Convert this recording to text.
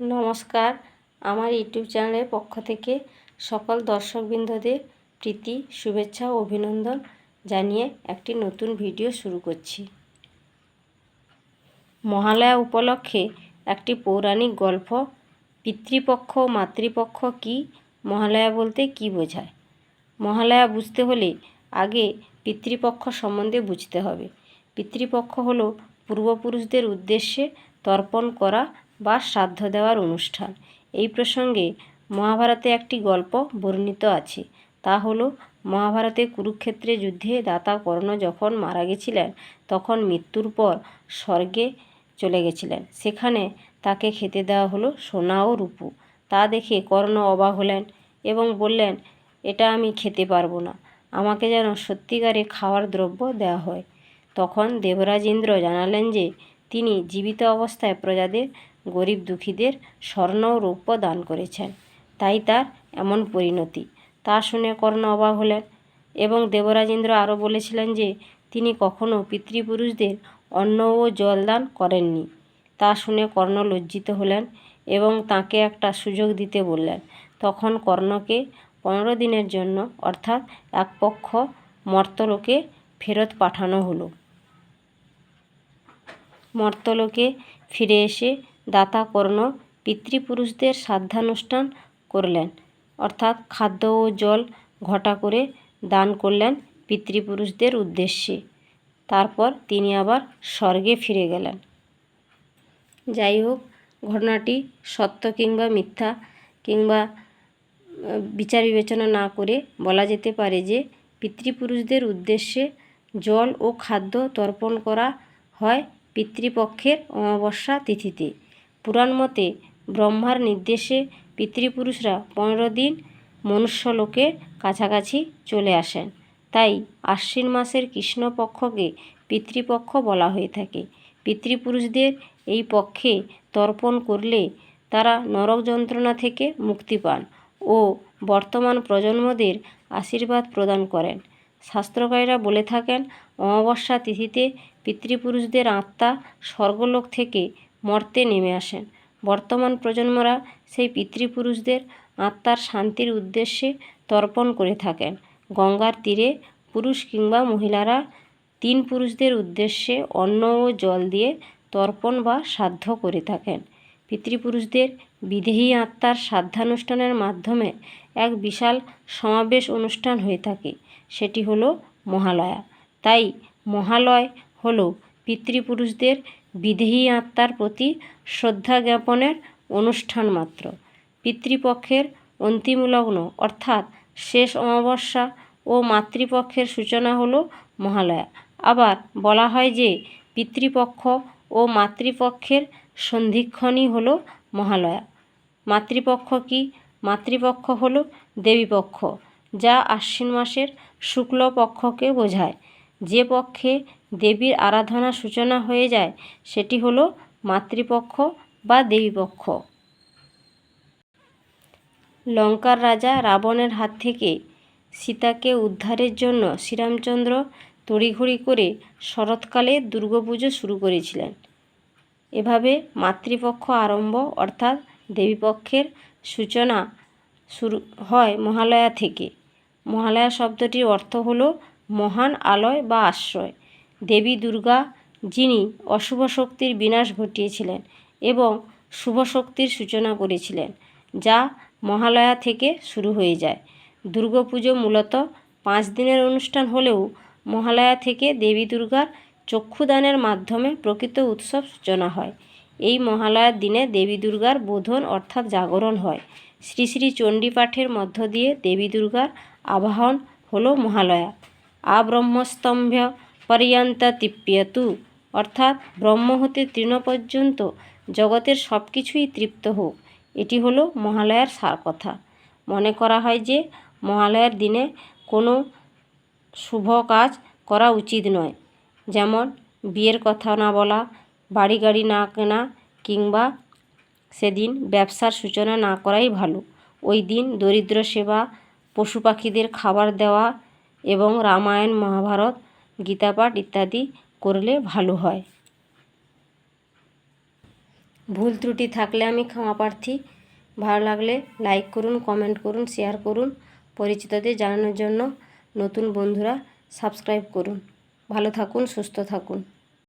নমস্কার। আমার ইউটিউব চ্যানেলের পক্ষ থেকে সকল দর্শকবৃন্দদের প্রীতি, শুভেচ্ছা ও অভিনন্দন জানিয়ে একটি নতুন ভিডিও শুরু করছি। মহালয়া উপলক্ষে একটি পৌরাণিক গল্প, পিতৃপক্ষ মাতৃপক্ষ কি, মহালয়া বলতে কি বোঝায়? মহালয়া বুঝতে হলে আগে পিতৃপক্ষ সম্বন্ধে বুঝতে হবে। পিতৃপক্ষ হলো পূর্বপুরুষদের উদ্দেশ্যে তর্পণ করা বা শ্রাদ্ধ দেওয়ার অনুষ্ঠান। এই প্রসঙ্গে মহাভারতে একটি গল্প বর্ণিত আছে। তা হলো, মহাভারতে কুরুক্ষেত্রে যুদ্ধে দাতা কর্ণ যখন মারা গেছিলেন, তখন মৃত্যুর পর স্বর্গে চলে গেছিলেন। সেখানে তাকে খেতে দেওয়া হলো সোনা ও রূপু। তা দেখে কর্ণ অবাক হলেন এবং বললেন, এটা আমি খেতে পারব না। আমাকে যেন সত্যিকারে খাওয়ার দ্রব্য দেওয়া হয়। তখন দেবরাজ ইন্দ্র জানালেন যে, তিনি জীবিত অবস্থায় প্রজাদের গরিব দুঃখীদের স্বর্ণ ও রৌপ্য দান করেছেন। তাই তার এমন পরিণতি। তা শুনে কর্ণ অবাক হলেন এবং দেবরাজেন্দ্র আরও বলেছিলেন যে, তিনি কখনও পিতৃপুরুষদের অন্ন ও জল দান করেননি। তা শুনে কর্ণ লজ্জিত হলেন এবং তাকে একটা সুযোগ দিতে বললেন। তখন কর্ণকে পনেরো দিনের জন্য, অর্থাৎ এক পক্ষ মর্তলোকে ফেরত পাঠানো হলো। মর্তলোকে ফিরে এসে দাতা কর্ণ পিতৃপুরুষদের শ্রাদ্ধানুষ্ঠান করলেন। অর্থাৎ খাদ্য ও জল ঘটা করে দান করলেন পিতৃপুরুষদের উদ্দেশ্যে। তারপর তিনি আবার স্বর্গে ফিরে গেলেন। যাই হোক, ঘটনাটি সত্য কিংবা মিথ্যা কিংবা বিচার বিবেচনা না করে বলা যেতে পারে যে পিতৃপুরুষদের উদ্দেশ্যে জল ও খাদ্য তর্পণ করা হয় পিতৃপক্ষের অমাবস্যা তিথিতে। পুরাণ মতে ব্রহ্মার নির্দেশে পিতৃপুরুষরা পনেরো দিন মনুষ্যলোকে কাছাকাছি চলে আসেন। তাই আশ্বিন মাসের কৃষ্ণপক্ষকে পিতৃপক্ষ বলা হয়ে থাকে। পিতৃপুরুষদের এই পক্ষে তর্পণ করলে তারা নরক যন্ত্রণা থেকে মুক্তি পান ও বর্তমান প্রজন্মদের আশীর্বাদ প্রদান করেন। শাস্ত্রকারীরা বলে থাকেন, অমাবস্যা তিথিতে পিতৃপুরুষদের আত্মা স্বর্গলোক থেকে মর্তে নেমে আসেন। বর্তমান প্রজন্মরা সেই পিতৃপুরুষদের আত্মার শান্তির উদ্দেশ্যে তর্পণ করে থাকেন। গঙ্গার তীরে পুরুষ কিংবা মহিলারা তিন পুরুষদের উদ্দেশ্যে অন্ন ও জল দিয়ে তর্পণ বা শ্রাদ্ধ করে থাকেন। পিতৃপুরুষদের বিদেহী আত্মার শ্রাদ্ধানুষ্ঠানের মাধ্যমে এক বিশাল সমাবেশ অনুষ্ঠান হয়ে থাকে। সেটি হলো মহালয়া। তাই মহালয় হলো পিতৃপুরুষদের বিদেহী আত্মার প্রতি শ্রদ্ধা জ্ঞাপনের অনুষ্ঠান মাত্র। পিতৃপক্ষের অন্তিম লগ্ন অর্থাৎ শেষ অমাবস্যা ও মাতৃপক্ষের সূচনা হল মহালয়া। আবার বলা হয় যে, পিতৃপক্ষ ও মাতৃপক্ষের সন্ধিক্ষণই হল মহালয়া। মাতৃপক্ষ কি? মাতৃপক্ষ হল দেবীপক্ষ, যা আশ্বিন মাসের শুক্লপক্ষকে বোঝায়। যে পক্ষে দেবীর আরাধনা সূচনা হয়ে যায়, সেটি হলো মাতৃপক্ষ বা দেবীপক্ষ। লঙ্কার রাজা রাবণের হাত থেকে সীতাকে উদ্ধারের জন্য শ্রীরামচন্দ্র তড়িঘড়ি করে শরৎকালে দুর্গাপুজো শুরু করেছিলেন। এভাবে মাতৃপক্ষ আরম্ভ অর্থাৎ দেবীপক্ষের সূচনা শুরু হয় মহালয়া থেকে। মহালয়া শব্দটির অর্থ হলো মহান আলয় বা আশ্রয়। দেবী দুর্গা, যিনি অশুভ শক্তির বিনাশ ঘটিয়েছিলেন এবং শুভ শক্তির সূচনা করেছিলেন, যা মহালয়া থেকে শুরু হয়ে যায়। দুর্গাপুজো মূলত পাঁচ দিনের অনুষ্ঠান হলেও মহালয়া থেকে দেবী দুর্গার চক্ষুদানের মাধ্যমে প্রকৃত উৎসব সূচনা হয়। এই মহালয়ার দিনে দেবী দুর্গার বোধন অর্থাৎ জাগরণ হয়। শ্রী শ্রী চণ্ডী পাঠের মধ্য দিয়ে দেবী দুর্গার আবাহন হলো মহালয়া। আব্রহ্মস্তম্ভ পর্যন্ত তৃপ্যতু অর্থাৎ ব্রহ্ম হতে তৃণ পর্যন্ত জগতের সব কিছুই তৃপ্ত হোক, এটি হলো মহালয়ার সার কথা মনে করা হয় যে মহালয়ার দিনে কোনো শুভ কাজ করা উচিত নয়। যেমন বিয়ের কথা না বলা, বাড়ি গাড়ি না কেনা কিংবা সেদিন ব্যবসার সূচনা না করাই ভালো। ওই দিন দরিদ্র সেবা, পশু পাখিদের খাবার দেওয়া এবং রামায়ণ, মহাভারত গীতাপাঠ ইত্যাদি করলে ভালো হয়। ভুল ত্রুটি থাকলে আমি ক্ষমা প্রার্থী। ভালো লাগলে লাইক করুন, কমেন্ট করুন, শেয়ার করুন। পরিচিতদের জানানোর জন্য নতুন বন্ধুরা সাবস্ক্রাইব করুন। ভালো থাকুন, সুস্থ থাকুন।